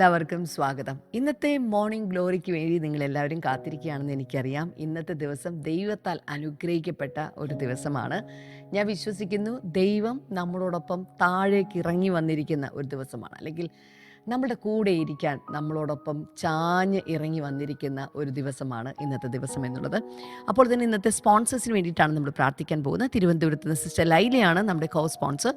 എല്ലാവർക്കും സ്വാഗതം. ഇന്നത്തെ മോർണിംഗ് ഗ്ലോറിക്ക് വേണ്ടി നിങ്ങൾ എല്ലാവരും കാത്തിരിക്കുകയാണെന്ന് എനിക്കറിയാം. ഇന്നത്തെ ദിവസം ദൈവത്താൽ അനുഗ്രഹിക്കപ്പെട്ട ഒരു ദിവസമാണ്. ഞാൻ വിശ്വസിക്കുന്നു ദൈവം നമ്മളോടൊപ്പം താഴേക്ക് ഇറങ്ങി വന്നിരിക്കുന്ന ഒരു ദിവസമാണ്. അല്ലെങ്കിൽ നമ്മുടെ കൂടെ ഇരിക്കാൻ നമ്മളോടൊപ്പം ചാഞ്ഞ് ഇറങ്ങി വന്നിരിക്കുന്ന ഒരു ദിവസമാണ് ഇന്നത്തെ ദിവസം എന്നുള്ളത്. അപ്പോൾ തന്നെ ഇന്നത്തെ സ്പോൺസേഴ്സിന് വേണ്ടിയിട്ടാണ് നമ്മൾ പ്രാർത്ഥിക്കാൻ പോകുന്നത്. തിരുവനന്തപുരത്ത് നിന്ന് സിസ്റ്റർ ലൈലയാണ് നമ്മുടെ കോ സ്പോൺസർ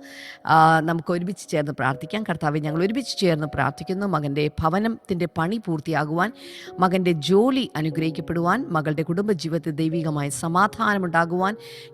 നമുക്ക് ഒരുമിച്ച് ചേർന്ന് പ്രാർത്ഥിക്കാം. കർത്താവ് ഞങ്ങൾ ഒരുമിച്ച് ചേർന്ന് പ്രാർത്ഥിക്കുന്നു. മകന്റെ ഭവനത്തിന്റെ പണി പൂർത്തിയാകുവാൻ മകന്റെ ജോലി അനുഗ്രഹിക്കപ്പെടുവാൻ മകളുടെ കുടുംബജീവിതത്തിൽ ദൈവികമായ സമാധാനമുണ്ടാകുവാൻ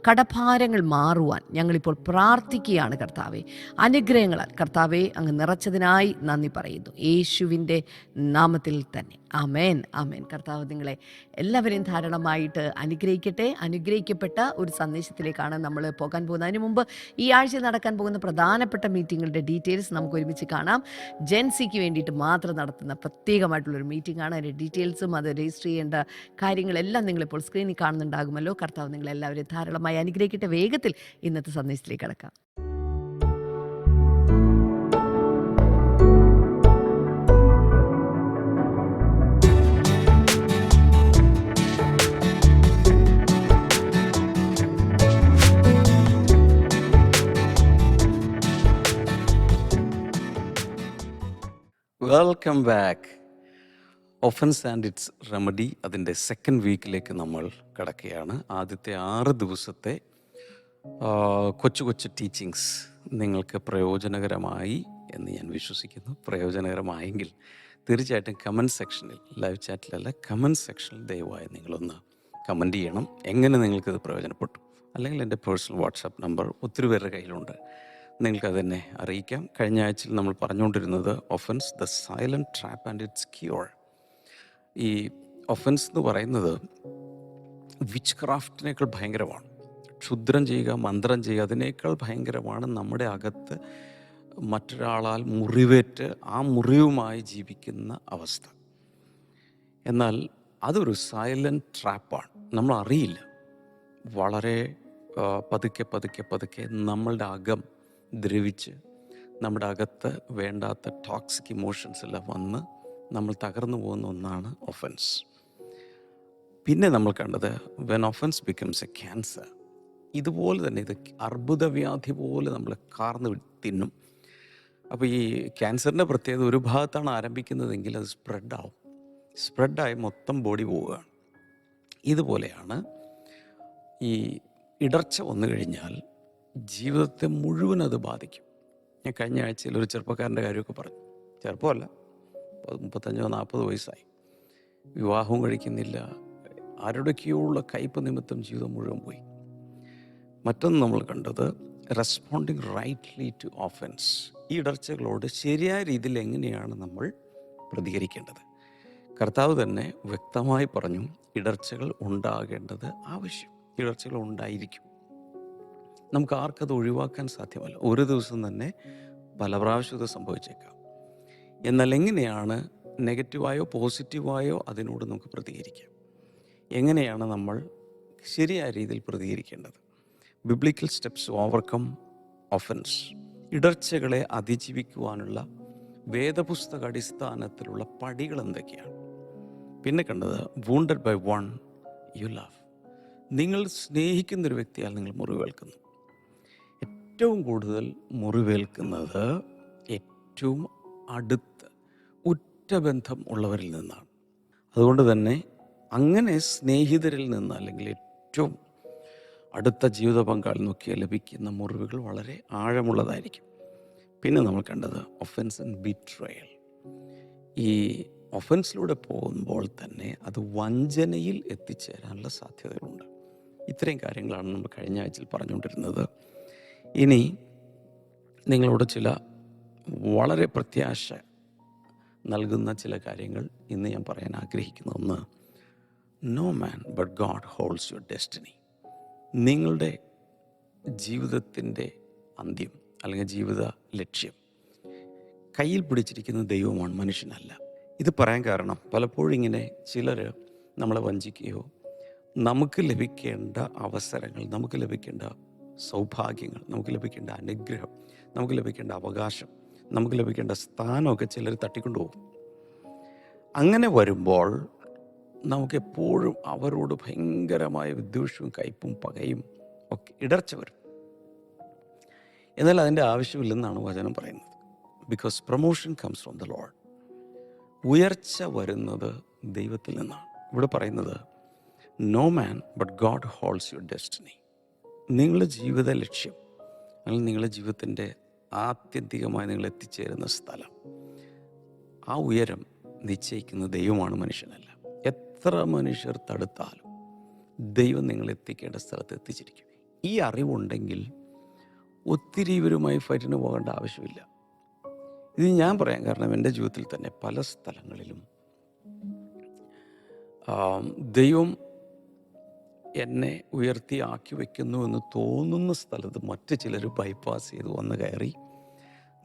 കടഭാരങ്ങൾ മാറുവാൻ ഞങ്ങളിപ്പോൾ പ്രാർത്ഥിക്കുകയാണ് കർത്താവെ. അനുഗ്രഹങ്ങളാൽ കർത്താവെ അങ്ങ് നിറച്ചതിനായി നന്ദി പറയുന്നു. യേശുവിന്റെ നാമത്തിൽ തന്നെ. അമേൻ അമേൻ കർത്താവ് നിങ്ങളെ എല്ലാവരെയും ധാരാളമായിട്ട് അനുഗ്രഹിക്കട്ടെ. അനുഗ്രഹിക്കപ്പെട്ട ഒരു സന്ദേശത്തിലേക്കാണ് നമ്മൾ പോകാൻ പോകുന്നത്. അതിന് മുമ്പ് ഈ ആഴ്ച നടക്കാൻ പോകുന്ന പ്രധാനപ്പെട്ട മീറ്റിങ്ങുകളുടെ ഡീറ്റെയിൽസ് നമുക്ക് ഒരുമിച്ച് കാണാം. ജെൻസിക്ക് വേണ്ടിയിട്ട് മാത്രം നടത്തുന്ന പ്രത്യേകമായിട്ടുള്ളൊരു മീറ്റിംഗ് ആണ് അതിന്റെ ഡീറ്റെയിൽസും അത് രജിസ്റ്റർ ചെയ്യേണ്ട കാര്യങ്ങളെല്ലാം നിങ്ങളിപ്പോൾ സ്ക്രീനിൽ കാണുന്നുണ്ടാകുമല്ലോ. കർത്താവ് നിങ്ങളെല്ലാവരെയും ധാരാളമായി അനുഗ്രഹിക്കട്ടെ. വേഗത്തിൽ ഇന്നത്തെ സന്ദേശത്തിലേക്ക് കടക്കാം. Welcome back offence and its remedy അതിന്റെ സെക്കൻഡ് വീക്കിലേക്ക് നമ്മൾ കിടക്കുകയാണ്. ആദ്യത്തെ ആറ് ദിവസത്തെ കൊച്ചു കൊച്ചു ടീച്ചിങ്സ് നിങ്ങൾക്ക് പ്രയോജനകരമായി എന്ന് ഞാൻ വിശ്വസിക്കുന്നു. പ്രയോജനകരമായെങ്കിൽ തീർച്ചയായിട്ടും കമന്റ് സെക്ഷനിൽ ലൈവ് ചാറ്റിലല്ല കമന്റ് സെക്ഷനിൽ ദയവായി നിങ്ങളൊന്ന് കമന്റ് ചെയ്യണം. എങ്ങനെ നിങ്ങൾക്കിത് പ്രയോജനപ്പെട്ടു? അല്ലെങ്കിൽ എന്റെ പേഴ്സണൽ വാട്സാപ്പ് നമ്പർ ഒത്തിരി പേരുടെ കയ്യിലുണ്ട്. നിങ്ങൾക്കതെന്നെ അറിയിക്കാം. കഴിഞ്ഞ ആഴ്ചയിൽ നമ്മൾ പറഞ്ഞുകൊണ്ടിരുന്നത് offence the silent trap and its cure ഈ ഒഫൻസ് എന്ന് പറയുന്നത് വിച്ച് ക്രാഫ്റ്റിനേക്കാൾ ഭയങ്കരമാണ്. ക്ഷുദ്രം ചെയ്യുക മന്ത്രം ചെയ്യുക അതിനേക്കാൾ ഭയങ്കരമാണ് നമ്മുടെ അകത്ത് മറ്റൊരാളാൽ മുറിവേറ്റ് ആ മുറിവുമായി ജീവിക്കുന്ന അവസ്ഥ. എന്നാൽ അതൊരു സൈലന്റ് ട്രാപ്പാണ് നമ്മൾ അറിയില്ല വളരെ പതുക്കെ പതുക്കെ പതുക്കെ നമ്മളുടെ അകം ദ്രവിച്ച് നമ്മുടെ അകത്ത് വേണ്ടാത്ത ടോക്സിക് ഇമോഷൻസ് എല്ലാം വന്ന് നമ്മൾ തകർന്നു പോകുന്ന ഒന്നാണ് ഒഫൻസ് പിന്നെ നമ്മൾ കണ്ടത് when offence becomes a cancer ഇതുപോലെ തന്നെ ഇത് അർബുദവ്യാധി പോലെ നമ്മൾ കാർന്ന് തിന്നും. അപ്പോൾ ഈ ക്യാൻസറിന്റെ പ്രത്യേകത ഒരു ഭാഗത്താണ് ആരംഭിക്കുന്നതെങ്കിൽ അത് സ്പ്രെഡാവും സ്പ്രെഡായി മൊത്തം ബോഡി പോവുകയാണ്. ഇതുപോലെയാണ് ഈ ഇടർച്ച വന്നു കഴിഞ്ഞാൽ ജീവിതത്തെ മുഴുവൻ അത് ബാധിക്കും. ഞാൻ കഴിഞ്ഞ ആഴ്ചയിൽ ഒരു ചെറുപ്പക്കാരന്റെ കാര്യമൊക്കെ പറഞ്ഞു. ചെറുപ്പമല്ല മുപ്പത്തഞ്ചോ നാൽപ്പത് വയസ്സായി. വിവാഹവും കഴിക്കുന്നില്ല. ആരുടെയൊക്കെയോ ഉള്ള കയ്പ് നിമിത്തം ജീവിതം മുഴുവൻ പോയി. മറ്റൊന്ന് നമ്മൾ കണ്ടത് റെസ്പോണ്ടിങ് റൈറ്റ്ലി ടു ഓഫൻസ് ഈ ഇടർച്ചകളോട് ശരിയായ രീതിയിൽ എങ്ങനെയാണ് നമ്മൾ പ്രതികരിക്കേണ്ടത്? കർത്താവ് തന്നെ വ്യക്തമായി പറഞ്ഞു ഇടർച്ചകൾ ഉണ്ടാകേണ്ടത് ആവശ്യം. ഇടർച്ചകൾ ഉണ്ടായിരിക്കും. നമുക്ക് ആർക്കത് ഒഴിവാക്കാൻ സാധ്യമല്ല. ഒരു ദിവസം തന്നെ പല പ്രാവശ്യം ഇത് സംഭവിച്ചേക്കാം. എന്നാൽ എങ്ങനെയാണ് നെഗറ്റീവായോ പോസിറ്റീവായോ അതിനോട് നമുക്ക് പ്രതികരിക്കാം? എങ്ങനെയാണ് നമ്മൾ ശരിയായ രീതിയിൽ പ്രതികരിക്കേണ്ടത്? ബിബ്ലിക്കൽ സ്റ്റെപ്സ് ഓവർകം ഒഫൻസ് ഇടർച്ചകളെ അതിജീവിക്കുവാനുള്ള വേദപുസ്തക അടിസ്ഥാനത്തിലുള്ള പടികൾ എന്തൊക്കെയാണ്? പിന്നെ കണ്ടത് wounded by one you love നിങ്ങൾ സ്നേഹിക്കുന്നൊരു വ്യക്തിയാൽ നിങ്ങൾ മുറിവേൽക്കുന്നു. ഏറ്റവും കൂടുതൽ മുറിവേൽക്കുന്നത് ഏറ്റവും അടുത്ത് ഉറ്റ ബന്ധം ഉള്ളവരിൽ നിന്നാണ്. അതുകൊണ്ട് തന്നെ അങ്ങനെ സ്നേഹിതരിൽ നിന്ന് അല്ലെങ്കിൽ ഏറ്റവും അടുത്ത ജീവിത പങ്കാളി നോക്കിയാൽ ലഭിക്കുന്ന മുറിവുകൾ വളരെ ആഴമുള്ളതായിരിക്കും. പിന്നെ നമ്മൾ കണ്ടത് ഒഫൻസ് ആൻഡ് ബിട്രയൽ ഈ ഒഫൻസിലൂടെ പോകുമ്പോൾ തന്നെ അത് വഞ്ചനയിൽ എത്തിച്ചേരാനുള്ള സാധ്യതകളുണ്ട്. ഇത്രയും കാര്യങ്ങളാണ് നമ്മൾ കഴിഞ്ഞ ആഴ്ചയിൽ പറഞ്ഞുകൊണ്ടിരുന്നത്. ഇനി നിങ്ങളോട് ചില വളരെ പ്രത്യാശ നൽകുന്ന ചില കാര്യങ്ങൾ ഇന്ന് ഞാൻ പറയാൻ ആഗ്രഹിക്കുന്ന ഒന്ന് no man but God holds your destiny നിങ്ങളുടെ ജീവിതത്തിന്റെ അന്ത്യം അല്ലെങ്കിൽ ജീവിത ലക്ഷ്യം. കയ്യിൽ പിടിച്ചിരിക്കുന്ന ദൈവമാണ് മനുഷ്യനല്ല. ഇത് പറയാൻ കാരണം പലപ്പോഴും ഇങ്ങനെ ചിലർ നമ്മളെ വഞ്ചിക്കുകയോ നമുക്ക് ലഭിക്കേണ്ട അവസരങ്ങൾ നമുക്ക് ലഭിക്കേണ്ട സൗഭാഗ്യങ്ങൾ നമുക്ക് ലഭിക്കേണ്ട അനുഗ്രഹം നമുക്ക് ലഭിക്കേണ്ട അവകാശം നമുക്ക് ലഭിക്കേണ്ട സ്ഥാനമൊക്കെ ചിലർ തട്ടിക്കൊണ്ടുപോകും. അങ്ങനെ വരുമ്പോൾ നമുക്കെപ്പോഴും അവരോട് ഭയങ്കരമായ വിദ്വേഷവും കയ്പും പകയും ഒക്കെ ഇടർച്ച വരും. എന്നാൽ അതിന്റെ ആവശ്യമില്ലെന്നാണ് വചനം പറയുന്നത്. Because promotion comes from the Lord ഉയർച്ച വരുന്നത് ദൈവത്തിൽ നിന്നാണ്. ഇവിടെ പറയുന്നത് no man but God holds your destiny നിങ്ങളുടെ ജീവിത ലക്ഷ്യം അല്ലെങ്കിൽ നിങ്ങളുടെ ജീവിതത്തിന്റെ ആത്യന്തികമായി നിങ്ങൾ എത്തിച്ചേരുന്ന സ്ഥലം. ആ ഉയരം നിശ്ചയിക്കുന്ന ദൈവമാണ് മനുഷ്യനല്ല. എത്ര മനുഷ്യർ തടുത്താലും ദൈവം നിങ്ങൾ എത്തിക്കേണ്ട സ്ഥലത്ത് എത്തിച്ചിരിക്കും. ഈ അറിവുണ്ടെങ്കിൽ ഒത്തിരി ഇവരുമായി ഫൈറ്റിന് പോകേണ്ട ആവശ്യമില്ല. ഇത് ഞാൻ പറയാം. കാരണം എന്റെ ജീവിതത്തിൽ തന്നെ പല സ്ഥലങ്ങളിലും ദൈവം എന്നെ ഉയർത്തി ആക്കി വെക്കുന്നു എന്ന് തോന്നുന്ന സ്ഥലത്ത് മറ്റ് ചിലർ ബൈപ്പാസ് ചെയ്ത് വന്ന് കയറി.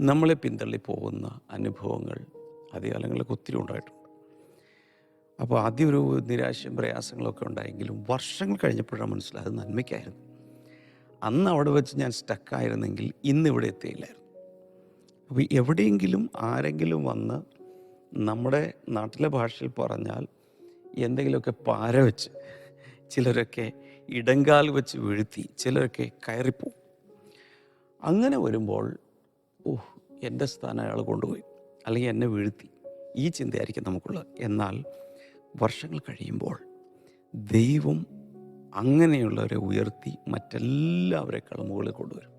നമ്മളെ പിന്തള്ളി പോകുന്ന അനുഭവങ്ങൾ ആദ്യകാലങ്ങളിലൊക്കെ ഒത്തിരി ഉണ്ടായിട്ടുണ്ട്. അപ്പോൾ ആദ്യം ഒരു നിരാശയും പ്രയാസങ്ങളൊക്കെ ഉണ്ടായെങ്കിലും വർഷങ്ങൾ കഴിഞ്ഞപ്പോഴാണ് മനസ്സിലായത് നന്മയ്ക്കായിരുന്നു. അന്ന് അവിടെ വെച്ച് ഞാൻ സ്റ്റക്കായിരുന്നെങ്കിൽ ഇന്ന് ഇവിടെ എത്തിയില്ലായിരുന്നു. അപ്പോൾ എവിടെയെങ്കിലും ആരെങ്കിലും വന്ന് നമ്മുടെ നാട്ടിലെ ഭാഷയിൽ പറഞ്ഞാൽ എന്തെങ്കിലുമൊക്കെ പാര വെച്ച് ചിലരൊക്കെ ഇടങ്കാൽ വെച്ച് വീഴ്ത്തി ചിലരൊക്കെ കയറിപ്പോവും. അങ്ങനെ വരുമ്പോൾ ഓഹ് എന്റെ സ്ഥാനം അയാൾ കൊണ്ടുപോയി. അല്ലെങ്കിൽ എന്നെ വീഴ്ത്തി. ഈ ചിന്തയായിരിക്കും നമുക്കുള്ളത്. എന്നാൽ വർഷങ്ങൾ കഴിയുമ്പോൾ ദൈവം അങ്ങനെയുള്ളവരെ ഉയർത്തി മറ്റെല്ലാവരെക്കാളും മുകളിൽ കൊണ്ടുവരും.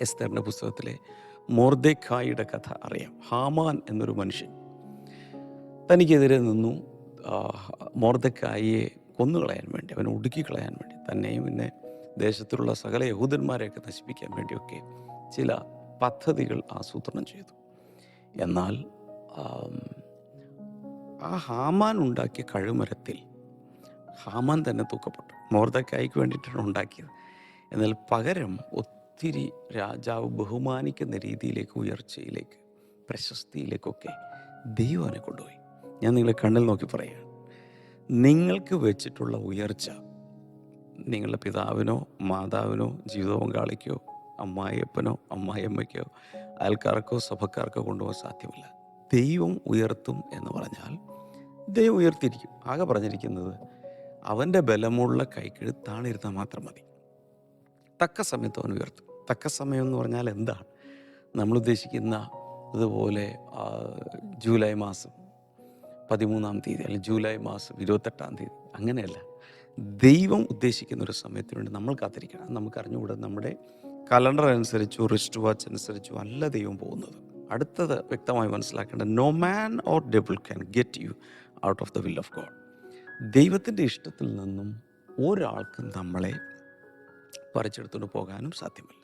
എസ്തറിന്റെ പുസ്തകത്തിലെ മോർദേഖായിയുടെ കഥ അറിയാം. ഹാമാൻ എന്നൊരു മനുഷ്യൻ തനിക്കെതിരെ നിന്നു. മോർദക്കായിയെ കൊന്നുകളയാൻ വേണ്ടി അവനെ ഒടുക്കി കളയാൻ വേണ്ടി തന്നെയും പിന്നെ ദേശത്തിലുള്ള സകല യഹൂദന്മാരെയൊക്കെ നശിപ്പിക്കാൻ വേണ്ടിയൊക്കെ ചില പദ്ധതികൾ ആസൂത്രണം ചെയ്തു. എന്നാൽ ആ ഹാമാൻ ഉണ്ടാക്കിയ കഴുമരത്തിൽ ഹാമാൻ തന്നെ തൂക്കപ്പെട്ടു. മോർദക്കായിക്ക് വേണ്ടിയിട്ടാണ് ഉണ്ടാക്കിയത്. എന്നാൽ പകരം ഒത്തിരി രാജാവ് ബഹുമാനിക്കുന്ന രീതിയിലേക്ക് ഉയർച്ചയിലേക്ക് പ്രശസ്തിയിലേക്കൊക്കെ ദൈവം അവനെ കൊണ്ടുപോയി. ഞാൻ നിങ്ങളെ കണ്ണിൽ നോക്കി പറയുകയാണ്. നിങ്ങൾക്ക് വെച്ചിട്ടുള്ള ഉയർച്ച നിങ്ങളുടെ പിതാവിനോ മാതാവിനോ ജീവിത പങ്കാളിക്കോ അമ്മായിയപ്പനോ അമ്മായിയമ്മയ്ക്കോ അയൽക്കാർക്കോ സഭക്കാർക്കോ കൊണ്ടുപോകാൻ സാധ്യമല്ല. ദൈവം ഉയർത്തും എന്ന് പറഞ്ഞാൽ ദൈവം ഉയർത്തിയിരിക്കും. ആകെ പറഞ്ഞിരിക്കുന്നത് അവന്റെ ബലമുള്ള കൈക്കിഴ് താണിരുന്നാൽ മാത്രം മതി. തക്ക സമയത്ത് അവൻ ഉയർത്തും. തക്ക സമയം എന്ന് പറഞ്ഞാൽ എന്താണ്? നമ്മൾ ഉദ്ദേശിക്കുന്ന ഇതുപോലെ ജൂലൈ മാസം പതിമൂന്നാം തീയതി അല്ലെങ്കിൽ ജൂലൈ മാസം ഇരുപത്തെട്ടാം തീയതി. അങ്ങനെയല്ല. ദൈവം ഉദ്ദേശിക്കുന്ന ഒരു സമയത്തിന് വേണ്ടി നമ്മൾ കാത്തിരിക്കണം. നമുക്ക് അറിഞ്ഞുകൂടെ. നമ്മുടെ കലണ്ടർ അനുസരിച്ചോ റിസ്റ്റ് വാച്ച് അനുസരിച്ചോ അല്ല ദൈവം പോകുന്നത്. അടുത്തത് വ്യക്തമായി മനസ്സിലാക്കേണ്ട no man or devil can get you out of the will of God ദൈവത്തിന്റെ ഇഷ്ടത്തിൽ നിന്നും ഒരാൾക്കും നമ്മളെ പറിച്ചെടുത്തുകൊണ്ട് പോകാനും സാധ്യമല്ല.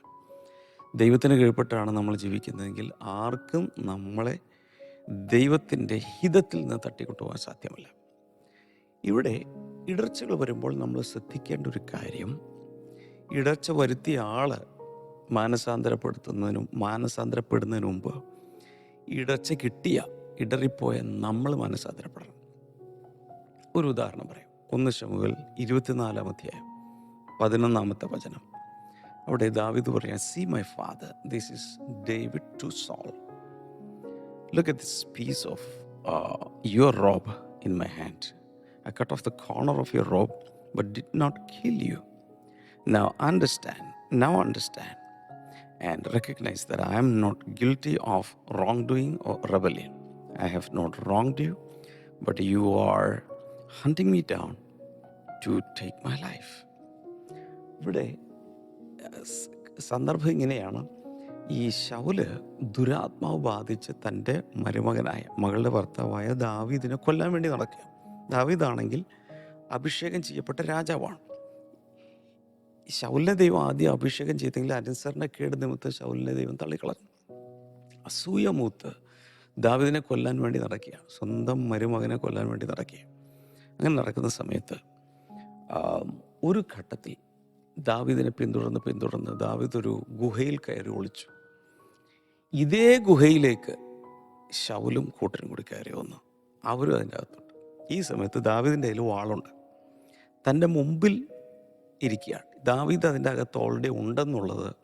ദൈവത്തിന് കീഴ്പ്പെട്ടാണ് നമ്മൾ ജീവിക്കുന്നതെങ്കിൽ ആർക്കും നമ്മളെ ദൈവത്തിന്റെ ഹിതത്തിൽ നിന്ന് തട്ടിക്കൊണ്ടുപോകാൻ സാധ്യമല്ല. ഇവിടെ ഇടർച്ചകൾ വരുമ്പോൾ നമ്മൾ ശ്രദ്ധിക്കേണ്ട ഒരു കാര്യം ഇടർച്ച വരുത്തിയ ആൾ മാനസാന്തരപ്പെടുത്തുന്നതിനും മാനസാന്തരപ്പെടുന്നതിന് മുമ്പ് ഇടർച്ച കിട്ടിയ ഇടറിപ്പോയ നമ്മൾ മാനസാന്തരപ്പെടണം. ഒരു ഉദാഹരണം പറയാം. ഒന്ന് ശമുകൾ ഇരുപത്തിനാലാം അധ്യായം പതിനൊന്നാമത്തെ വചനം. അവിടെ ദാവിദ് പറയാം see my father this is David to Saul Look at this piece of uh, your robe in my hand. I cut off the corner of your robe, but did not kill you. Now understand, now understand, and recognize that I am not guilty of wrongdoing or rebellion. I have not wronged you, but you are hunting me down to take my life. ഇവിടെ അഹ് സ് സന്ദർഭം ഇങ്ങനെയാണ് ഈ ശൗൽ ദുരാത്മാവ് ബാധിച്ച് തന്റെ മരുമകനായ മകളുടെ ഭർത്താവായ ദാവീദിനെ കൊല്ലാൻ വേണ്ടി നടക്കുക ദാവീദാണെങ്കിൽ അഭിഷേകം ചെയ്യപ്പെട്ട രാജാവാണ്. ശൗലിനെ ദൈവം ആദ്യം അഭിഷേകം ചെയ്തെങ്കിൽ അനുസരണക്കേട് നിമിത്തം ശൗലിനെ ദൈവം തള്ളിക്കളഞ്ഞു. അസൂയ മൂത്ത് ദാവീദിനെ കൊല്ലാൻ വേണ്ടി നടക്കുക സ്വന്തം മരുമകനെ കൊല്ലാൻ വേണ്ടി നടക്കുക അങ്ങനെ നടക്കുന്ന സമയത്ത് ഒരു ഘട്ടത്തിൽ ദാവീദിനെ പിന്തുടർന്ന് പിന്തുടർന്ന് ദാവിദ് ഒരു ഗുഹയിൽ കയറി ഒളിച്ചു. ഇതേ ഗുഹയിലേക്ക് ശൗലും കൂട്ടരും കൂടി കയറി വന്നു. അവരും അതിന്റെ അകത്തുണ്ട്. ഈ സമയത്ത് ദാവിദിന്റെ കയ്യിൽ വാളുണ്ട്. തന്റെ മുമ്പിൽ ഇരിക്കുകയാണ്. ദാവീദ് അതിന്റെ അകത്ത് ഓൾറെഡി ഉണ്ടെന്നുള്ളത്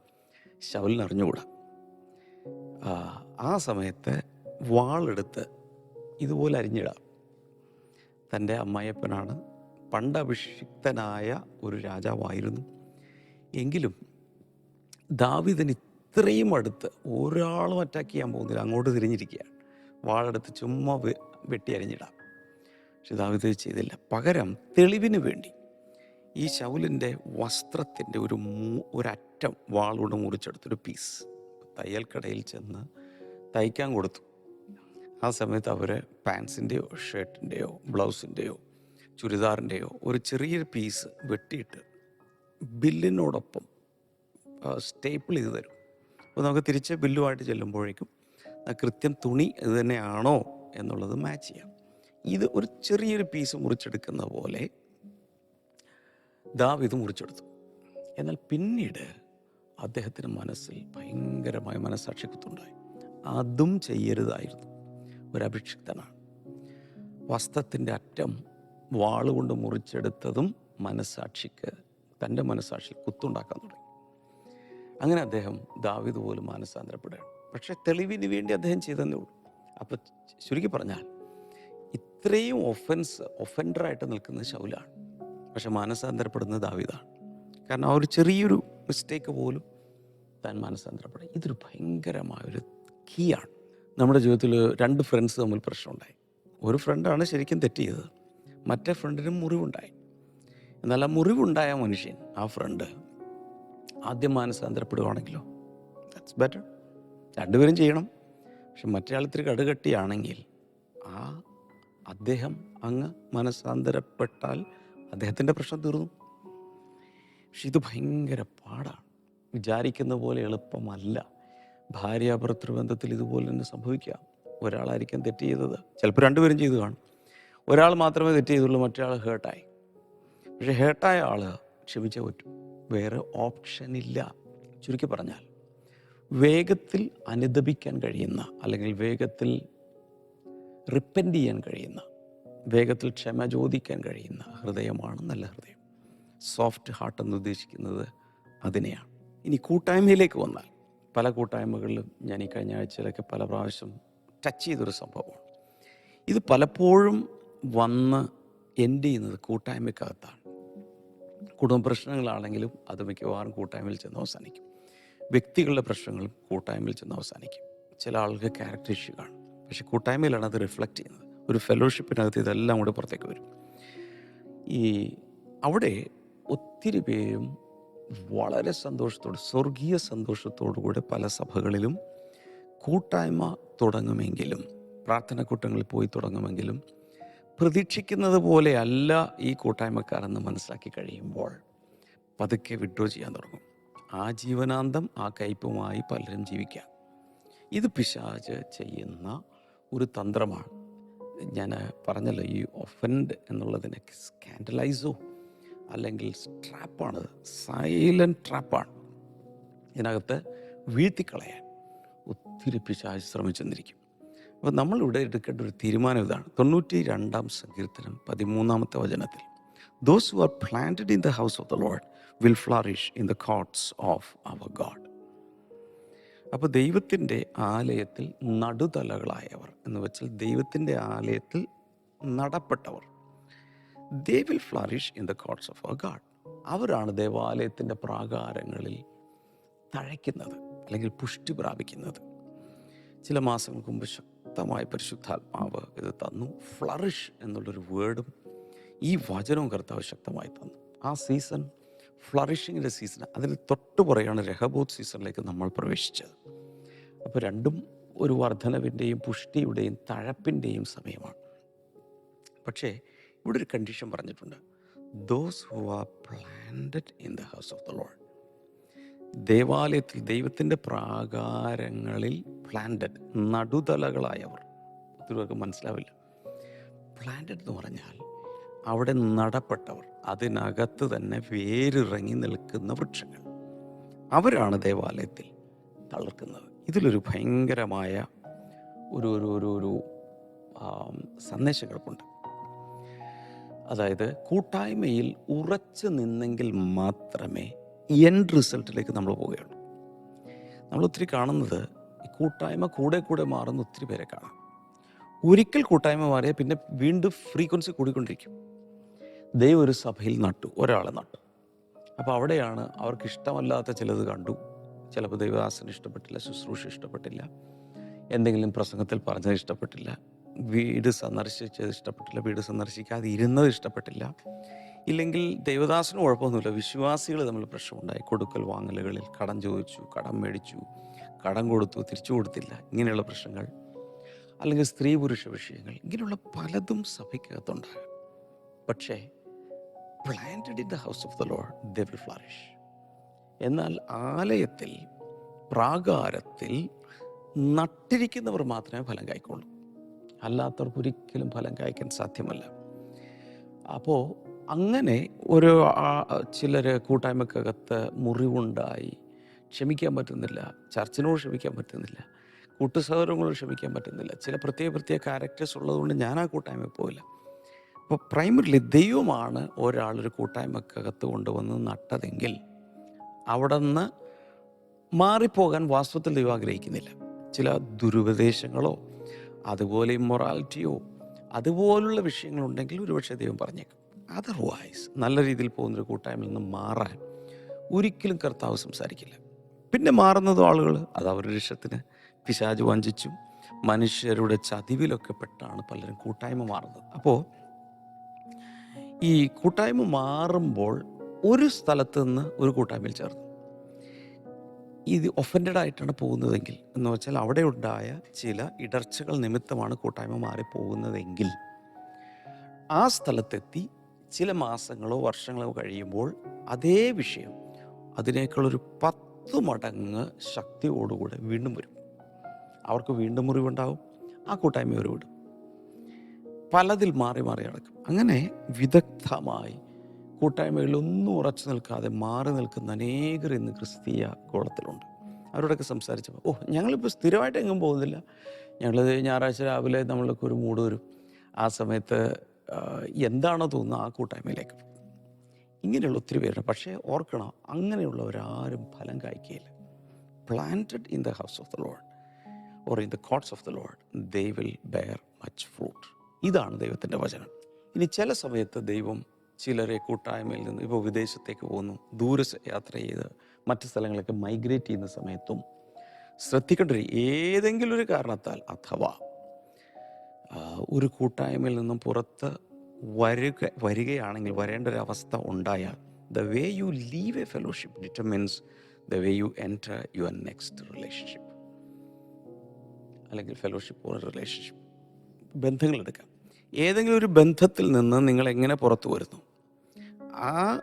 ശൗലിനറിഞ്ഞുകൂടാ ആ, ആ സമയത്ത് വാളെടുത്ത് ഇതുപോലെ അരിഞ്ഞിടാം. തന്റെ അമ്മായിയപ്പനാണ് പണ്ടഭിഷിക്തനായ ഒരു രാജാവായിരുന്നു. എങ്കിലും ദാവിദിന് ഇത്രയും അടുത്ത് ഒരാളും അറ്റാക്ക് ചെയ്യാൻ പോകുന്നില്ല. അങ്ങോട്ട് തിരിഞ്ഞിരിക്കുകയാണ്. വാളെടുത്ത് ചുമ്മാ വെട്ടി അരിഞ്ഞിടാം. പക്ഷെ ദാവിദ് ചെയ്തില്ല. പകരം തെളിവിന് വേണ്ടി ഈ ശൗലിന്റെ വസ്ത്രത്തിന്റെ ഒരു മൂ ഒരറ്റം വാളോട് മുറിച്ചെടുത്തൊരു പീസ് തയ്യൽക്കടയിൽ ചെന്ന് തയ്ക്കാൻ കൊടുത്തു. ആ സമയത്ത് അവർ പാൻസിന്റെയോ ഷർട്ടിന്റെയോ ബ്ലൗസിന്റെയോ ചുരിദാറിന്റെയോ ഒരു ചെറിയൊരു പീസ് വെട്ടിയിട്ട് ബില്ലിനോടൊപ്പം സ്റ്റേപ്പിൾ ചെയ്ത് തരും. അപ്പോൾ നമുക്ക് തിരിച്ച് ബില്ലുമായിട്ട് ചെല്ലുമ്പോഴേക്കും കൃത്യം തുണി ഇത് തന്നെയാണോ എന്നുള്ളത് മാച്ച് ചെയ്യാം. ഇത് ഒരു ചെറിയൊരു പീസ് മുറിച്ചെടുക്കുന്ന പോലെ ദാവ് ഇത് മുറിച്ചെടുത്തു. എന്നാൽ പിന്നീട് അദ്ദേഹത്തിന് മനസ്സിൽ ഭയങ്കരമായ മനസ്സാക്ഷിക്കുത്തുണ്ടായി അതും ചെയ്യരുതായിരുന്നു. ഒരു അഭിക്ഷിക്തനാണ് വസ്ത്രത്തിന്റെ അറ്റം വാളുകൊണ്ട് മുറിച്ചെടുത്തതും മനസ്സാക്ഷിക്ക് തന്റെ മനസ്സാക്ഷി കുത്തുണ്ടാക്കാൻ തുടങ്ങി. അങ്ങനെ അദ്ദേഹം ദാവിദ് പോലും മാനസാന്തരപ്പെടുകയാണ്. പക്ഷേ തെളിവിന് വേണ്ടി അദ്ദേഹം ചെയ്തെന്നേ ഉള്ളൂ. അപ്പോൾ ചുരുക്കി പറഞ്ഞാൽ ഇത്രയും ഒഫൻസ് ഒഫൻഡറായിട്ട് നിൽക്കുന്നത് ശൗലാണ്. പക്ഷെ മാനസാന്തരപ്പെടുന്നത് ദാവിദാണ്. കാരണം ആ ഒരു ചെറിയൊരു മിസ്റ്റേക്ക് പോലും താൻ മാനസാന്തരപ്പെടും ഇതൊരു ഭയങ്കരമായ ഒരു ആണ് നമ്മുടെ ജീവിതത്തിൽ രണ്ട് ഫ്രണ്ട്സ് തമ്മിൽ പ്രശ്നമുണ്ടായി. ഒരു ഫ്രണ്ടാണ് ശരിക്കും തെറ്റ് ചെയ്തത്. മറ്റേ ഫ്രണ്ടിനും മുറിവുണ്ടായി. എന്നാൽ ആ മുറിവുണ്ടായ മനുഷ്യൻ ആ ഫ്രണ്ട് ആദ്യം മാനസാന്തരപ്പെടുകയാണെങ്കിലോ ദാറ്റ്സ് ബെറ്റർ രണ്ടുപേരും ചെയ്യണം. പക്ഷെ മറ്റേ ആൾ ഇത്തിരി കടുകട്ടിയാണെങ്കിൽ ആ അദ്ദേഹം അങ്ങ് മനസ്സാന്തരപ്പെട്ടാൽ അദ്ദേഹത്തിന്റെ പ്രശ്നം തീർന്നു. പക്ഷെ ഇത് ഭയങ്കര പാടാണ്. വിചാരിക്കുന്ന പോലെ എളുപ്പമല്ല. ഭാര്യ ഭർത്തൃബന്ധത്തിൽ ഇതുപോലെ തന്നെ സംഭവിക്കാം ഒരാളായിരിക്കും തെറ്റ് ചെയ്തത്. ചിലപ്പോൾ രണ്ടുപേരും ചെയ്തു കാണും. ഒരാൾ മാത്രമേ തെറ്റ് ചെയ്തുള്ളൂ മറ്റേ ആൾ ഹേർട്ടായി പക്ഷെ ഹേട്ടായ ആൾ ക്ഷമിച്ചേ പറ്റും. വേറെ ഓപ്ഷൻ ഇല്ല. ചുരുക്കി പറഞ്ഞാൽ വേഗത്തിൽ അനുദപിക്കാൻ കഴിയുന്ന അല്ലെങ്കിൽ വേഗത്തിൽ റിപ്പൻഡ് ചെയ്യാൻ കഴിയുന്ന വേഗത്തിൽ ക്ഷമ ചോദിക്കാൻ കഴിയുന്ന ഹൃദയമാണ് നല്ല ഹൃദയം. സോഫ്റ്റ് ഹാർട്ട് എന്ന് ഉദ്ദേശിക്കുന്നത് അതിനെയാണ്. ഇനി കൂട്ടായ്മയിലേക്ക് വന്നാൽ പല കൂട്ടായ്മകളിലും ഞാൻ ഈ കഴിഞ്ഞ ആഴ്ചയിലൊക്കെ പല പ്രാവശ്യം ടച്ച് ചെയ്തൊരു സംഭവമാണ്. ഇത് പലപ്പോഴും വന്ന് എൻഡ് ചെയ്യുന്നത് കൂട്ടായ്മക്കകത്താണ് കുടുംബ പ്രശ്നങ്ങളാണെങ്കിലും അത് മിക്കവാറും കൂട്ടായ്മയിൽ ചെന്ന് അവസാനിക്കും. വ്യക്തികളുടെ പ്രശ്നങ്ങളും കൂട്ടായ്മയിൽ ചെന്ന് അവസാനിക്കും. ചില ആളുകൾ ക്യാരക്ടർ ഇഷ്യൂ കാണും. പക്ഷെ കൂട്ടായ്മയിലാണ് അത് റിഫ്ലക്റ്റ് ചെയ്യുന്നത്. ഒരു ഫെലോഷിപ്പിനകത്ത് ഇതെല്ലാം കൂടെ പുറത്തേക്ക് വരും. ഈ അവിടെ ഒത്തിരി പേരും വളരെ സന്തോഷത്തോട് സ്വർഗീയ സന്തോഷത്തോടു കൂടെ പല സഭകളിലും കൂട്ടായ്മ തുടങ്ങുമെങ്കിലും പ്രാർത്ഥന കൂട്ടങ്ങളിൽ പോയി തുടങ്ങുമെങ്കിലും പ്രതീക്ഷിക്കുന്നത് പോലെയല്ല ഈ കൂട്ടായ്മക്കാരെന്ന് മനസ്സിലാക്കി കഴിയുമ്പോൾ പതുക്കെ വിഡ്രോ ചെയ്യാൻ തുടങ്ങും. ആ ജീവനാന്തം ആ കയ്പുമായി പലരും ജീവിക്കാം. ഇത് പിശാജ് ചെയ്യുന്ന ഒരു തന്ത്രമാണ്. ഞാൻ പറഞ്ഞല്ലോ ഈ ഒഫൻഡ് എന്നുള്ളതിനെ സ്കാൻഡലൈസോ അല്ലെങ്കിൽ ട്രാപ്പാണ് സൈലന്റ് ട്രാപ്പാണ് ഇതിനകത്ത് വീഴ്ത്തിക്കളയാൻ ഒത്തിരി പിശാജ് ശ്രമിച്ചെന്നിരിക്കും അപ്പോൾ നമ്മളിവിടെ എടുക്കേണ്ട ഒരു തീരുമാനം ഇതാണ്. തൊണ്ണൂറ്റി രണ്ടാം സങ്കീർത്തനം പതിമൂന്നാമത്തെ വചനത്തിൽ. Those who are planted in the house of the Lord will flourish in the courts of our God അപ്പോൾ ദൈവത്തിന്റെ ആലയത്തിൽ നടുതലകളായവർ എന്ന് വെച്ചാൽ ദൈവത്തിന്റെ ആലയത്തിൽ നടപ്പെട്ടവർ. They will flourish in the courts of our God അവരാണ് ദേവാലയത്തിന്റെ പ്രാകാരങ്ങളിൽ തഴയ്ക്കുന്നത് അല്ലെങ്കിൽ പുഷ്ടി പ്രാപിക്കുന്നത്. ചില മാസങ്ങൾക്ക് മുമ്പ് ശക്തമായ പരിശുദ്ധാത്മാവ് ഇത് തന്നു. ഫ്ലറിഷ് എന്നുള്ളൊരു വേർഡും ഈ വചനവും കർത്താവ് ശക്തമായി തന്നു. ആ സീസൺ ഫ്ലറിഷിങ്ങിന്റെ സീസൺ അതിന് തൊട്ട് പുറയാണ് രഹബോധ് സീസണിലേക്ക് നമ്മൾ പ്രവേശിച്ചത്. അപ്പോൾ രണ്ടും ഒരു വർധനവിന്റെയും പുഷ്ടിയുടെയും തഴപ്പിന്റെയും സമയമാണ്. പക്ഷേ ഇവിടെ ഒരു കണ്ടീഷൻ പറഞ്ഞിട്ടുണ്ട്. Those who are planted in the house of the Lord ദേവാലയത്തിൽ ദൈവത്തിന്റെ പ്രാകാരങ്ങളിൽ പ്ലാന്റഡ് നടുതലകളായവർ. ഒത്തിരി മനസ്സിലാവില്ല. പ്ലാന്റഡ് എന്ന് പറഞ്ഞാൽ അവിടെ നടപ്പെട്ടവർ അതിനകത്ത് തന്നെ വേരിറങ്ങി നിൽക്കുന്ന വൃക്ഷങ്ങൾ. അവരാണ് ദേവാലയത്തിൽ തളർക്കുന്നത്. ഇതിലൊരു ഭയങ്കരമായ ഒരു ഒരു ഒരു ഒരു സന്ദേശങ്ങൾക്കുണ്ട്. അതായത് കൂട്ടായ്മയിൽ ഉറച്ചു നിന്നെങ്കിൽ മാത്രമേ എൻഡ് റിസൾട്ടിലേക്ക് നമ്മൾ പോവുകയാണ്. നമ്മൾ ഒത്തിരി കാണുന്നത് ഈ കൂട്ടായ്മ കൂടെ കൂടെ മാറുന്ന ഒത്തിരി പേരെ കാണാം. ഒരിക്കൽ കൂട്ടായ്മ മാറിയാൽ പിന്നെ വീണ്ടും ഫ്രീക്വൻസി കൂടിക്കൊണ്ടിരിക്കും. ദൈവം ഒരു സഭയിൽ നട്ടു ഒരാളെ നട്ടു. അപ്പോൾ അവിടെയാണ് അവർക്ക് ഇഷ്ടമല്ലാത്ത ചിലത് കണ്ടു. ചിലപ്പോൾ ദൈവദാസന് ഇഷ്ടപ്പെട്ടില്ല ശുശ്രൂഷ ഇഷ്ടപ്പെട്ടില്ല എന്തെങ്കിലും പ്രസംഗത്തിൽ പറഞ്ഞത് ഇഷ്ടപ്പെട്ടില്ല വീട് സന്ദർശിച്ചത് ഇഷ്ടപ്പെട്ടില്ല വീട് സന്ദർശിക്കാതെ ഇരുന്നത് ഇഷ്ടപ്പെട്ടില്ല. ഇല്ലെങ്കിൽ ദൈവദാസന് കുഴപ്പമൊന്നുമില്ല. വിശ്വാസികൾ തമ്മിൽ പ്രശ്നമുണ്ടായി. കൊടുക്കൽ വാങ്ങലുകളിൽ കടം ചോദിച്ചു കടം മേടിച്ചു കടം കൊടുത്തു തിരിച്ചു കൊടുത്തില്ല. ഇങ്ങനെയുള്ള പ്രശ്നങ്ങൾ. അല്ലെങ്കിൽ സ്ത്രീ പുരുഷ വിഷയങ്ങൾ. ഇങ്ങനെയുള്ള പലതും സഭയ്ക്കകത്തുണ്ടാകും. പക്ഷേ planted in the house of the Lord the will flourish എന്നാൽ ആലയത്തിൽ പ്രാകാരത്തിൽ നട്ടിരിക്കുന്നവർ മാത്രമേ ഫലം കായ്ക്കുള്ളൂ. അല്ലാത്തവർക്ക് ഒരിക്കലും ഫലം കായ്ക്കാൻ സാധ്യമല്ല. അപ്പോൾ അങ്ങനെ ഒരു ചിലർ കൂട്ടായ്മക്കകത്ത് മുറിവുണ്ടായി. ക്ഷമിക്കാൻ പറ്റുന്നില്ല. ചർച്ചിനോട് ക്ഷമിക്കാൻ പറ്റുന്നില്ല. കൂട്ടുസഹോദരങ്ങളോട് ക്ഷമിക്കാൻ പറ്റുന്നില്ല. ചില പ്രത്യേക പ്രത്യേക ക്യാരക്ടേഴ്സ് ഉള്ളതുകൊണ്ട് ഞാൻ ആ കൂട്ടായ്മ പോയില്ല അപ്പോൾ പ്രൈമറിലി ദൈവമാണ് ഒരാളൊരു കൂട്ടായ്മക്കകത്ത് കൊണ്ടുവന്ന് നട്ടതെങ്കിൽ അവിടെ നിന്ന് മാറിപ്പോകാൻ വാസ്തവത്തിൽ ദൈവം ആഗ്രഹിക്കുന്നില്ല. ചില ദുരുപദേശങ്ങളോ അതുപോലെ ഇമ്മൊറാലിറ്റിയോ അതുപോലുള്ള വിഷയങ്ങളുണ്ടെങ്കിൽ ഒരുപക്ഷെ ദൈവം പറഞ്ഞേക്കും. അതർവൈസ് നല്ല രീതിയിൽ പോകുന്നൊരു കൂട്ടായ്മയിൽ നിന്ന് മാറാൻ ഒരിക്കലും കർത്താവ് സംസാരിക്കില്ല. പിന്നെ മാറുന്നതും ആളുകൾ അത് അവരുടെ ഇഷ്ടത്തിന് പിശാജ് വഞ്ചിച്ചും മനുഷ്യരുടെ ചതിവിലൊക്കെ പെട്ടാണ് പലരും കൂട്ടായ്മ മാറുന്നത്. അപ്പോൾ ഈ കൂട്ടായ്മ മാറുമ്പോൾ ഒരു സ്ഥലത്ത് നിന്ന് ഒരു കൂട്ടായ്മയിൽ ചേർന്നു. ഇത് ഒഫൻഡഡ് ആയിട്ടാണ് പോകുന്നതെങ്കിൽ എന്ന് വെച്ചാൽ അവിടെ ഉണ്ടായ ചില ഇടർച്ചകൾ നിമിത്തമാണ് കൂട്ടായ്മ മാറിപ്പോകുന്നതെങ്കിൽ ആ സ്ഥലത്തെത്തി ചില മാസങ്ങളോ വർഷങ്ങളോ കഴിയുമ്പോൾ അതേ വിഷയം അതിനേക്കാളൊരു പത്ത് മടങ്ങ് ശക്തിയോടുകൂടെ വീണ്ടും വരും. അവർക്ക് വീണ്ടും മുറിവുണ്ടാവും ആ കൂട്ടായ്മ ഒരു വിടും. പലതിൽ മാറി മാറി നടക്കും. അങ്ങനെ വിദഗ്ധമായി കൂട്ടായ്മകളിലൊന്നും ഉറച്ചു നിൽക്കാതെ മാറി നിൽക്കുന്ന അനേകർ ഇന്ന് ക്രിസ്തീയ കോളത്തിലുണ്ട് അവരോടൊക്കെ സംസാരിച്ചപ്പോൾ ഓ ഞങ്ങളിപ്പോൾ സ്ഥിരമായിട്ട് എങ്ങും പോകുന്നില്ല. ഞങ്ങൾ ഞായറാഴ്ച രാവിലെ നമ്മൾക്ക് ഒരു മൂട് വരും. ആ സമയത്ത് എന്താണോ തോന്നുന്നത് ആ കൂട്ടായ്മയിലേക്ക് ഇങ്ങനെയുള്ള ഒത്തിരി പേരുണ്ട്. പക്ഷേ ഓർക്കണം അങ്ങനെയുള്ളവരാരും ഫലം കായ്ക്കുകയില്ല. Planted in the house of the Lord or in the courts of the Lord they will bear much fruit ഇതാണ് ദൈവത്തിന്റെ വചനം. ഇനി ചില സമയത്ത് ദൈവം ചിലരെ കൂട്ടായ്മയിൽ നിന്ന് ഇപ്പോൾ വിദേശത്തേക്ക് പോകുന്നു ദൂര യാത്ര ചെയ്ത് മറ്റ് സ്ഥലങ്ങളിലേക്ക് മൈഗ്രേറ്റ് ചെയ്യുന്ന സമയത്തും ശ്രദ്ധിക്കേണ്ട ഒരു ഏതെങ്കിലും ഒരു കാരണത്താൽ അഥവാ ഒരു കൂട്ടായ്മയിൽ നിന്നും പുറത്ത് വരുക വരികയാണെങ്കിൽ വരേണ്ട ഒരു അവസ്ഥ ഉണ്ടായാൽ the way you leave a fellowship determines the way you enter your next relationship അല്ലെങ്കിൽ ഫെലോഷിപ്പ് ഓർ റിലേഷൻഷിപ്പ് ബന്ധങ്ങൾ എടുക്കാം. ഏതെങ്കിലും ഒരു ബന്ധത്തിൽ നിന്ന് നിങ്ങൾ എങ്ങനെ പുറത്തു വരുന്നു? ആ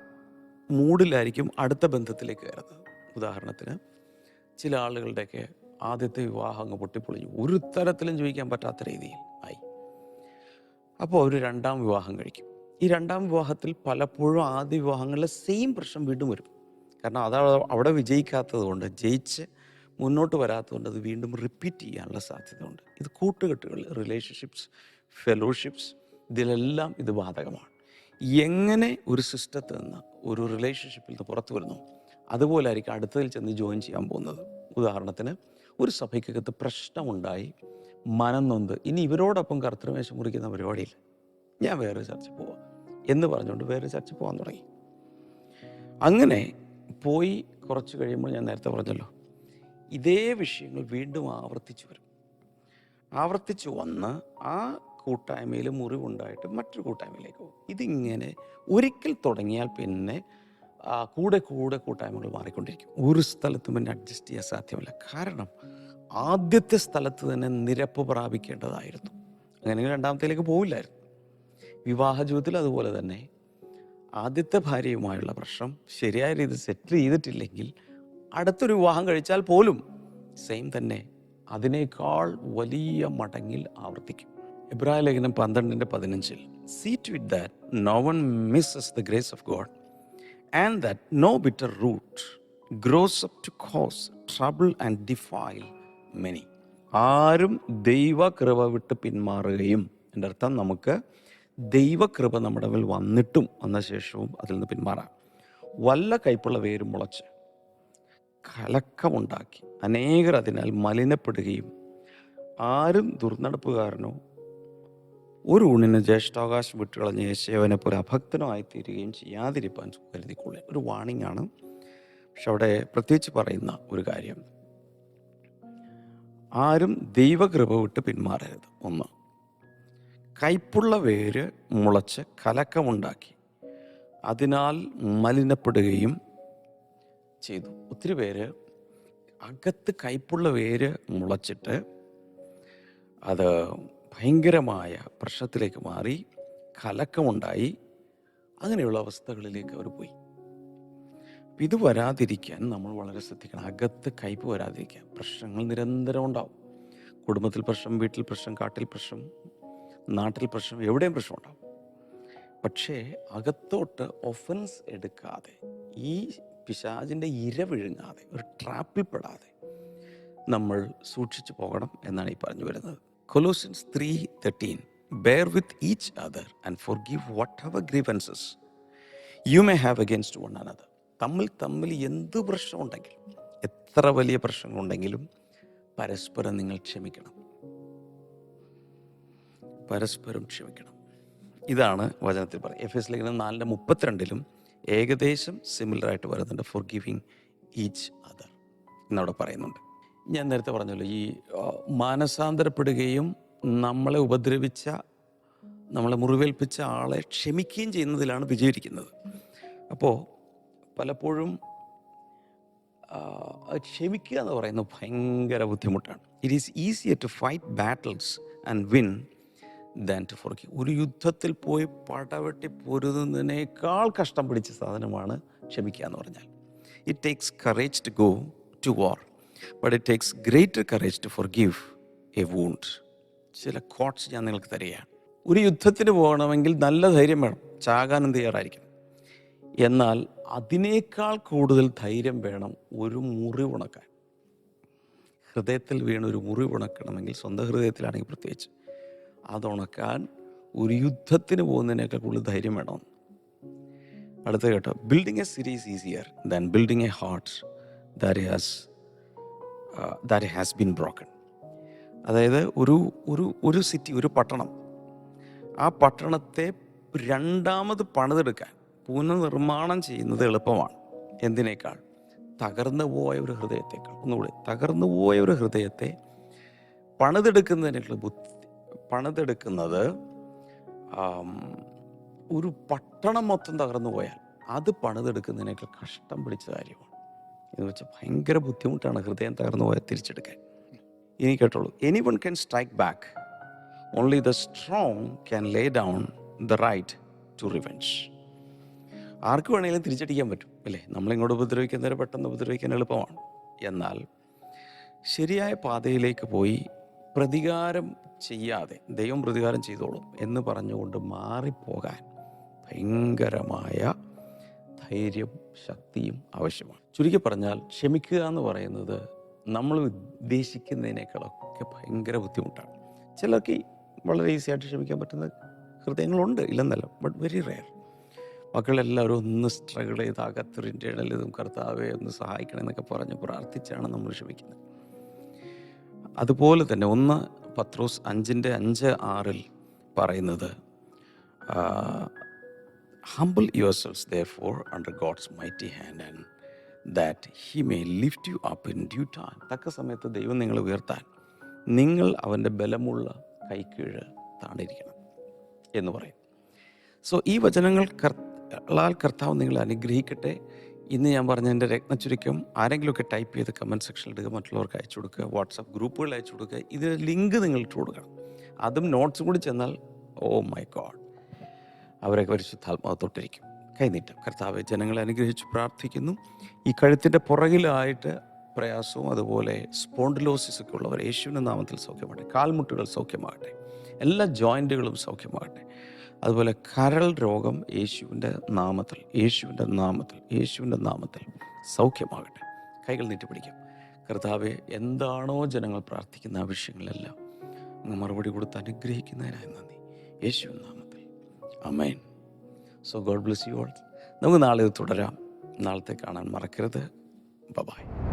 മൂഡിലായിരിക്കും അടുത്ത ബന്ധത്തിലേക്ക് കയറുന്നത്. ഉദാഹരണത്തിന് ചില ആളുകളുടെയൊക്കെ ആദ്യത്തെ വിവാഹം അങ്ങ് പൊട്ടിപ്പൊളിഞ്ഞു. ഒരു തരത്തിലും ചോദിക്കാൻ പറ്റാത്ത രീതിയിൽ. അപ്പോൾ അവർ രണ്ടാം വിവാഹം കഴിക്കും. ഈ രണ്ടാം വിവാഹത്തിൽ പലപ്പോഴും ആദ്യ വിവാഹങ്ങളിലെ സെയിം പ്രശ്നം വീണ്ടും വരും. കാരണം അത് അവിടെ വിജയിക്കാത്തത് കൊണ്ട് ജയിച്ച് മുന്നോട്ട് വരാത്തതുകൊണ്ട് അത് വീണ്ടും റിപ്പീറ്റ് ചെയ്യാനുള്ള സാധ്യതയുണ്ട് ഇത് കൂട്ടുകെട്ടുകൾ റിലേഷൻഷിപ്സ് ഫെലോഷിപ്സ് ഇതിലെല്ലാം ഇത് ബാധകമാണ്. എങ്ങനെ ഒരു സിസ്റ്റത്തിൽ നിന്ന് ഒരു റിലേഷൻഷിപ്പിൽ നിന്ന് പുറത്തു വരുന്നു? അതുപോലെ ആയിരിക്കും അടുത്തതിൽ ചെന്ന് ജോയിൻ ചെയ്യാൻ പോകുന്നത്. ഉദാഹരണത്തിന് ഒരു സഭയ്ക്കകത്ത് പ്രശ്നമുണ്ടായി. മനം നൊന്ത്. ഇനി ഇവരോടൊപ്പം കർത്തൃമേശം മുറിക്കുന്ന പരിപാടിയിൽ ഞാൻ വേറെ ചർച്ച പോവാം. എന്ന് പറഞ്ഞുകൊണ്ട് വേറെ ചർച്ച പോകാൻ തുടങ്ങി. അങ്ങനെ പോയി കുറച്ച് കഴിയുമ്പോൾ ഞാൻ നേരത്തെ പറഞ്ഞല്ലോ ഇതേ വിഷയങ്ങൾ വീണ്ടും ആവർത്തിച്ചു വരും. ആവർത്തിച്ചു വന്ന് ആ കൂട്ടായ്മയിൽ മുറിവുണ്ടായിട്ട് മറ്റൊരു കൂട്ടായ്മയിലേക്ക് പോകും. ഇതിങ്ങനെ ഒരിക്കൽ തുടങ്ങിയാൽ പിന്നെ കൂടെ കൂടെ കൂട്ടായ്മകൾ മാറിക്കൊണ്ടിരിക്കും. ഒരു സ്ഥലത്തും പിന്നെ അഡ്ജസ്റ്റ് ചെയ്യാൻ സാധ്യമല്ല. കാരണം ആദ്യത്തെ സ്ഥലത്ത് തന്നെ നിരപ്പ് പ്രാപിക്കേണ്ടതായിരുന്നു. അങ്ങനെ രണ്ടാമത്തേലേക്ക് പോവില്ലായിരുന്നു. വിവാഹ ജീവിതത്തിൽ അതുപോലെ തന്നെ ആദ്യത്തെ ഭാര്യയുമായുള്ള പ്രശ്നം ശരിയായ രീതിയിൽ സെറ്റിൽ ചെയ്തിട്ടില്ലെങ്കിൽ അടുത്തൊരു വിവാഹം കഴിച്ചാൽ പോലും സെയിം തന്നെ അതിനേക്കാൾ വലിയ മടങ്ങിൽ ആവർത്തിക്കും. ഇബ്രാഹിം ലേഖനം പന്ത്രണ്ടിന്റെ പതിനഞ്ചിൽ see to it that no one misses the grace of God and that no bitter root grows up to cause trouble and defile many ആരും ദൈവകൃപ വിട്ട് പിന്മാറുകയും എന്റെ അർത്ഥം നമുക്ക് ദൈവകൃപ നമ്മുടെ മേൽ വന്നിട്ടും വന്ന ശേഷവും അതിൽ നിന്ന് പിന്മാറാം. വല്ല കയ്പുള്ള വേരും മുളച്ച് കലക്കമുണ്ടാക്കി അനേകർ അതിനാൽ മലിനപ്പെടുകയും ആരും ദുർനടപ്പുകാരനോ ഒരു ഊണിന് ജ്യേഷ്ഠാവകാശം വിട്ടുകളഞ്ഞ യേശവനെ പോലെ അഭക്തനോ ആയിത്തീരുകയും ചെയ്യാതിരിക്കാൻ കരുതിക്കൊള്ളേ. ഒരു വാണിംഗ് ആണ്. പക്ഷെ അവിടെ പ്രത്യേകിച്ച് പറയുന്ന ഒരു കാര്യം. ആരും ദൈവകൃപ വിട്ട് പിന്മാറരുത്. ഒന്ന് കൈപ്പുള്ള വേര് മുളച്ച് കലക്കമുണ്ടാക്കി അതിനാൽ മലിനപ്പെടുകയും ചെയ്തു. ഒത്തിരി പേര് അകത്ത് കൈപ്പുള്ള വേര് മുളച്ചിട്ട് അത് ഭയങ്കരമായ പ്രശ്നത്തിലേക്ക് മാറി കലക്കമുണ്ടായി അങ്ങനെയുള്ള അവസ്ഥകളിലേക്ക് അവർ പോയി. ഇത് വരാതിരിക്കാൻ നമ്മൾ വളരെ ശ്രദ്ധിക്കണം. അകത്ത് കയ്പ് വരാതിരിക്കാൻ. പ്രശ്നങ്ങൾ നിരന്തരം ഉണ്ടാവും. കുടുംബത്തിൽ പ്രശ്നം വീട്ടിൽ പ്രശ്നം കാട്ടിൽ പ്രശ്നം നാട്ടിൽ പ്രശ്നം എവിടെയും പ്രശ്നം ഉണ്ടാവും. പക്ഷേ അകത്തോട്ട് ഒഫൻസ് എടുക്കാതെ ഈ പിശാചിന്റെ ഇര വിഴുങ്ങാതെ ഒരു ട്രാപ്പിൽ പെടാതെ നമ്മൾ സൂക്ഷിച്ചു പോകണം എന്നാണ് ഈ പറഞ്ഞു വരുന്നത്. Colossians three thirteen bear with each other and forgive whatever grievances you may have against one another തമ്മിൽ തമ്മിൽ എന്ത് പ്രശ്നമുണ്ടെങ്കിലും എത്ര വലിയ പ്രശ്നങ്ങളുണ്ടെങ്കിലും പരസ്പരം നിങ്ങൾ ക്ഷമിക്കണം. പരസ്പരം ക്ഷമിക്കണം. ഇതാണ് വചനത്തിൽ പറയുന്നത്. എഫ് എസ് ലേഖനം നാലിന്റെ മുപ്പത്തിരണ്ടിലും ഏകദേശം സിമിലറായിട്ട് വരുന്നുണ്ട് ഫോർ ഗിവിങ് ഈച്ച് അതർ എന്നവിടെ പറയുന്നുണ്ട്. ഞാൻ നേരത്തെ പറഞ്ഞല്ലോ ഈ മാനസാന്തരപ്പെടുകയും നമ്മളെ ഉപദ്രവിച്ച നമ്മളെ മുറിവേൽപ്പിച്ച ആളെ ക്ഷമിക്കുകയും ചെയ്യുന്നതിലാണ് വിജയിക്കുന്നത് അപ്പോൾ പലപ്പോഴും ക്ഷമിക്കുക എന്ന് പറയുന്നത് ഭയങ്കര ബുദ്ധിമുട്ടാണ്. It is easier to fight battles and win than to for ഒരു യുദ്ധത്തിൽ പോയി പടവെട്ടി പൊരുതുന്നതിനേക്കാൾ കഷ്ടം പിടിച്ച സാധനമാണ് ക്ഷമിക്കുക എന്ന് പറഞ്ഞാൽ. It takes courage to go to war but it takes greater courage to forgive a wound ചില കോട്ട്സ് ഞാൻ നിങ്ങൾക്ക് തരികയാണ്. ഒരു യുദ്ധത്തിന് പോകണമെങ്കിൽ നല്ല ധൈര്യം വേണം. ചാകാനും തയ്യാറായിരിക്കണം എന്നാൽ അതിനേക്കാൾ കൂടുതൽ ധൈര്യം വേണം ഒരു മുറിവുണക്കാൻ ഹൃദയത്തിൽ വീണ ഒരു മുറിവുണക്കണമെങ്കിൽ സ്വന്തം ഹൃദയത്തിലാണെങ്കിൽ പ്രത്യേകിച്ച്. അതുണക്കാൻ ഒരു യുദ്ധത്തിന് പോകുന്നതിനേക്കാൾ കൂടുതൽ ധൈര്യം വേണം. അടുത്ത കേട്ടോ. Building a series easier than building a heart that has that has been broken അതായത് ഒരു ഒരു ഒരു സിറ്റി ഒരു പട്ടണം. ആ പട്ടണത്തെ രണ്ടാമത് പണിതെടുക്കാൻ പുനർനിർമ്മാണം ചെയ്യുന്നത് എളുപ്പമാണ്. എന്തിനേക്കാൾ? തകർന്നു പോയ ഒരു ഹൃദയത്തേക്കാൾ. ഒന്നുകൂടി തകർന്നു പോയ ഒരു ഹൃദയത്തെ പണിതെടുക്കുന്നതിനുള്ള ബുദ്ധി പണിതെടുക്കുന്നത് ഒരു പട്ടണം മൊത്തം തകർന്നു പോയാൽ അത് പണിതെടുക്കുന്നതിനേക്കാൾ കഷ്ടം പിടിച്ച കാര്യമാണ്. എന്ന് വെച്ചാൽ ഭയങ്കര ബുദ്ധിമുട്ടാണ് ഹൃദയം തകർന്നു പോയാൽ തിരിച്ചെടുക്കാൻ. ഇനി കേട്ടോളൂ. Anyone can strike back only the strong can lay down the right to revenge ആർക്ക് വേണമെങ്കിലും തിരിച്ചടിക്കാൻ പറ്റും അല്ലേ? നമ്മളിങ്ങോട്ട് ഉപദ്രവിക്കുന്നവരെ പെട്ടെന്ന് ഉപദ്രവിക്കാൻ എളുപ്പമാണ്. എന്നാൽ ശരിയായ പാതയിലേക്ക് പോയി പ്രതികാരം ചെയ്യാതെ ദൈവം പ്രതികാരം ചെയ്തോളും എന്ന് പറഞ്ഞുകൊണ്ട് മാറിപ്പോകാൻ ഭയങ്കരമായ ധൈര്യം ശക്തിയും ആവശ്യമാണ്. ചുരുക്കി പറഞ്ഞാൽ ക്ഷമിക്കുക എന്ന് പറയുന്നത് നമ്മൾ ഉദ്ദേശിക്കുന്നതിനേക്കാളൊക്കെ ഭയങ്കര ബുദ്ധിമുട്ടാണ്. ചിലർക്ക് വളരെ ഈസി ആയിട്ട് ക്ഷമിക്കാൻ പറ്റുന്ന ഹൃദയങ്ങളുണ്ട് ഇല്ലെന്നല്ല ബട്ട് വെരി റെയർ മക്കളെല്ലാവരും ഒന്ന് സ്ട്രഗിൾ ചെയ്ത് അകത്തൊരു ഇന്റേണൽ ഇതും കർത്താവെ ഒന്ന് സഹായിക്കണം എന്നൊക്കെ പറഞ്ഞ് പ്രാർത്ഥിച്ചാണ് നമ്മൾ ക്ഷമിക്കുന്നത്. അതുപോലെ തന്നെ ഒന്ന് പത്രോസ് അഞ്ചിന്റെ അഞ്ച് ആറിൽ പറയുന്നത് humble yourselves therefore under God's mighty hand and that he may lift you up in due time തക്ക സമയത്ത് ദൈവം നിങ്ങൾ ഉയർത്താൻ നിങ്ങൾ അവന്റെ ബലമുള്ള കൈക്കീഴ് താണിരിക്കണം എന്ന് പറയും. സോ ഈ വചനങ്ങൾ കർത്താൽ കർത്താവ് നിങ്ങൾ അനുഗ്രഹിക്കട്ടെ. ഇന്ന് ഞാൻ പറഞ്ഞ എന്റെ രത്നച്ചുരുക്കം ആരെങ്കിലുമൊക്കെ ടൈപ്പ് ചെയ്ത് കമന്റ് സെക്ഷനിൽ ഇടുക മറ്റുള്ളവർക്ക് അയച്ചു കൊടുക്കുക വാട്സപ്പ് ഗ്രൂപ്പുകൾ അയച്ചു കൊടുക്കുക ഇതിന് ലിങ്ക് നിങ്ങൾ ഇട്ട് കൊടുക്കണം. അതും നോട്ട്സും കൂടി ചെന്നാൽ ഓ മൈ ഗോഡ് അവരൊക്കെ പരിശുദ്ധാത്മാവ് തൊട്ടിരിക്കും കൈനീട്ടം. കർത്താവ് ജനങ്ങളെ അനുഗ്രഹിച്ച് പ്രാർത്ഥിക്കുന്നു. ഈ കഴുത്തിന്റെ പുറകിലായിട്ട് പ്രയാസവും അതുപോലെ സ്പോണ്ടിലോസിസ് ഒക്കെ ഉള്ളവർ യേശുവിന്റെ നാമത്തിൽ സൗഖ്യമാകട്ടെ. കാൽമുട്ടുകൾ സൗഖ്യമാകട്ടെ. എല്ലാ ജോയിന്റുകളും സൗഖ്യമാകട്ടെ. അതുപോലെ കരൾ രോഗം യേശുവിന്റെ നാമത്തിൽ യേശുവിന്റെ നാമത്തിൽ യേശുവിന്റെ നാമത്തിൽ സൗഖ്യമാകട്ടെ. കൈകൾ നീട്ടിപ്പിടിക്കാം കർത്താവെ എന്താണോ ജനങ്ങൾ പ്രാർത്ഥിക്കുന്ന ആവശ്യങ്ങളെല്ലാം അങ്ങ് മറുപടി കൊടുത്ത് അനുഗ്രഹിക്കുന്നതിനായി നന്ദി. യേശു നാമത്തിൽ. Amen so God bless you all നമുക്ക് നാളെ ഇത് തുടരാം. നാളത്തെ കാണാൻ മറക്കരുത്. ബൈ